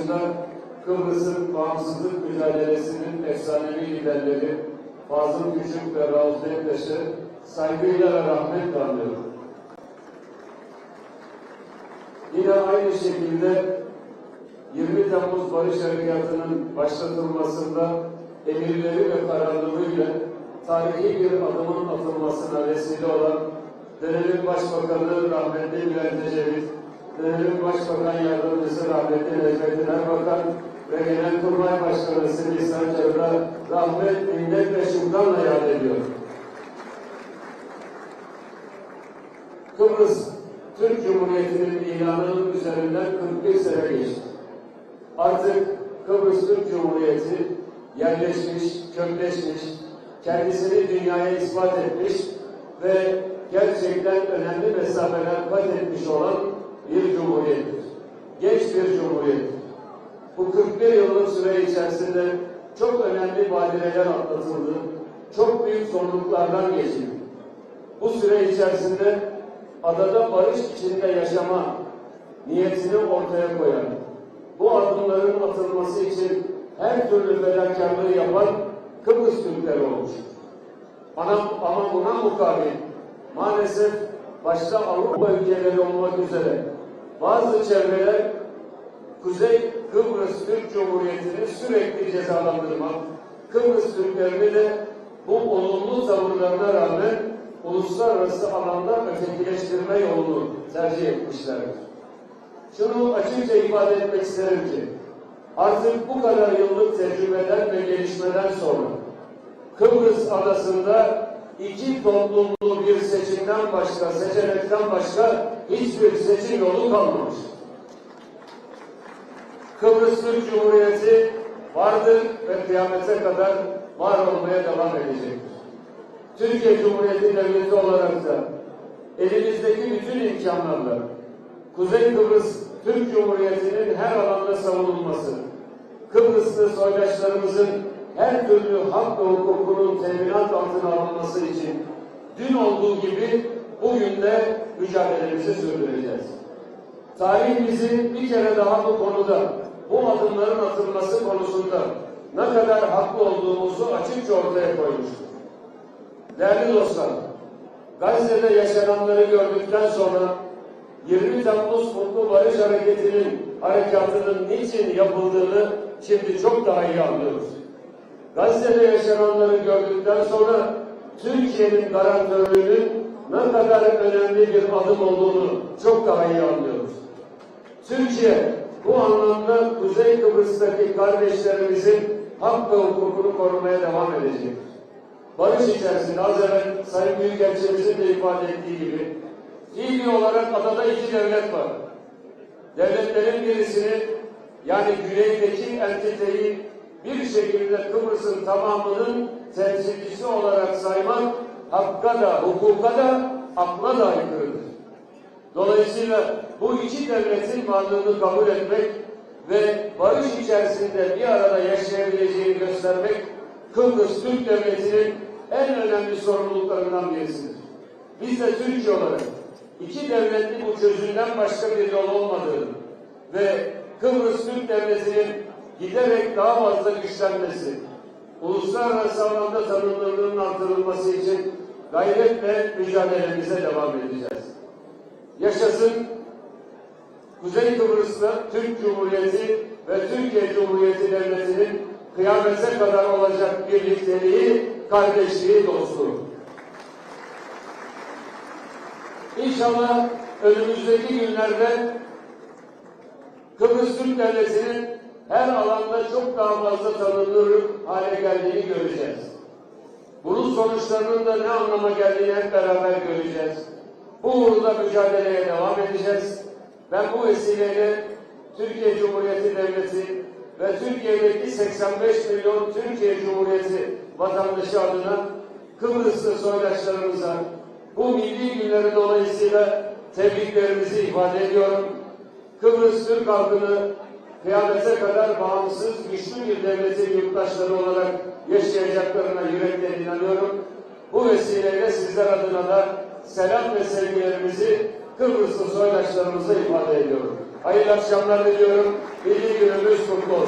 başında Kıbrıs'ın bağımsızlık mücadelesinin efsanevi liderleri Fazıl Küçük ve Rauf Denktaş'ı saygıyla ve rahmetle anıyorum. Yine aynı şekilde 20 Temmuz Barış Harekatı'nın başlatılmasında emirleri ve kararlılığıyla tarihi bir adımın atılmasına vesile olan dönemin Başbakanı rahmetli Bülent Ecevit, dönemin Başbakan Yardımcısı rahmetli Necmettin Erbakan ve Genelkurmay Başkanı Semih Sancar'ı da rahmet, minnet ve şükranla yad ediyorum. Kıbrıs Türk Cumhuriyeti'nin ilanının üzerinden 41 sene geçti. Artık Kıbrıs Türk Cumhuriyeti yerleşmiş, kökleşmiş, kendisini dünyaya ispat etmiş ve gerçekten önemli mesafeler kat etmiş olan bir cumhuriyettir. Genç bir cumhuriyettir. Bu 41 yıllık süre içerisinde çok önemli badireler atlatıldı. Çok büyük zorluklardan geçildi. Bu süre içerisinde adada barış içinde yaşama niyetini ortaya koyan, bu adımların atılması için her türlü fedakarlığı yapan Kıbrıs Türkleri olmuş. Ama, ama buna mukabil maalesef başta Avrupa ülkeleri olmak üzere bazı çevreler Kuzey Kıbrıs Türk Cumhuriyeti'ni sürekli cezalandırmak, Kıbrıs Türklerini de bu olumlu tavırlarına rağmen uluslararası alanda ötekileştirme yolunu tercih etmişlerdir. Şunu açıkça ifade etmek isterim ki, artık bu kadar yıllık tecrübeden ve gelişmeden sonra Kıbrıs adasında iki toplumlu bir seçimden başka, seçenekten başka hiçbir seçim yolu kalmamış. Kıbrıs Türk Cumhuriyeti vardır ve kıyamete kadar var olmaya devam edecektir. Türkiye Cumhuriyeti Devleti olarak da elimizdeki bütün imkanlarla Kuzey Kıbrıs Türk Cumhuriyeti'nin her alanda savunulması, Kıbrıslı soydaşlarımızın her türlü hak ve hukukunun teminat altına alınması için dün olduğu gibi bugün de mücadelemizi sürdüreceğiz. Tarih bizi bir kere daha bu konuda, bu adımların atılması konusunda ne kadar haklı olduğumuzu açıkça ortaya koymuştur. Değerli dostlar, Gazze'de yaşananları gördükten sonra 20 Temmuz Mutlu Barış Hareketi'nin harekatının niçin yapıldığını şimdi çok daha iyi anlıyoruz. Gazze'de yaşananları gördükten sonra Türkiye'nin garantörlüğünün ne kadar önemli bir adım olduğunu çok daha iyi anlıyoruz. Türkiye bu anlamda Kuzey Kıbrıs'taki kardeşlerimizin hak ve hukukunu korumaya devam edecektir. Barış içerisinde az evvel Sayın Büyükelçimizin de ifade ettiği gibi fiili olarak adada iki devlet var. Devletlerin birisini yani güneydeki entiteyi bir şekilde Kıbrıs'ın tamamının temsilcisi olarak saymak hakka da, hukuka da, akla da aykırıdır. Dolayısıyla bu iki devletin varlığını kabul etmek ve barış içerisinde bir arada yaşayabileceğini göstermek Kıbrıs Türk Devleti'nin en önemli sorumluluklarından birisidir. Biz de Türkiye olarak iki devletli bu çözümden başka bir yol olmadığını ve Kıbrıs Türk Devleti'nin giderek daha fazla güçlenmesi, uluslararası alanda tanınırlığının artırılması için gayretle mücadelemize devam edeceğiz. Yaşasın Kuzey Kıbrıs'ta Türk Cumhuriyeti ve Türkiye Cumhuriyeti Devleti'nin kıyamete kadar olacak birlikteliği, kardeşliği, dostluğu. İnşallah önümüzdeki günlerde Kıbrıs Türk Devleti'nin her alanda çok daha fazla tanınır hale geldiğini göreceğiz. Bunun sonuçlarının da ne anlama geldiğini hep beraber göreceğiz. Bu uğurda mücadeleye devam edeceğiz. Ben bu vesileyle Türkiye Cumhuriyeti Devleti ve Türkiye'deki 85 milyon Türkiye Cumhuriyeti vatandaşı adına Kıbrıslı soydaşlarımıza bu milli günleri dolayısıyla tebriklerimizi ifade ediyorum. Kıbrıs Türk halkını kıyamete kadar bağımsız, güçlü bir devletin yurttaşları olarak yaşayacaklarına yürekten inanıyorum. Bu vesileyle sizler adına da selam ve sevgilerimizi Kıbrıslı soydaşlarımıza ifade ediyorum. Hayırlı akşamlar diliyorum. Milli günümüz kutlu.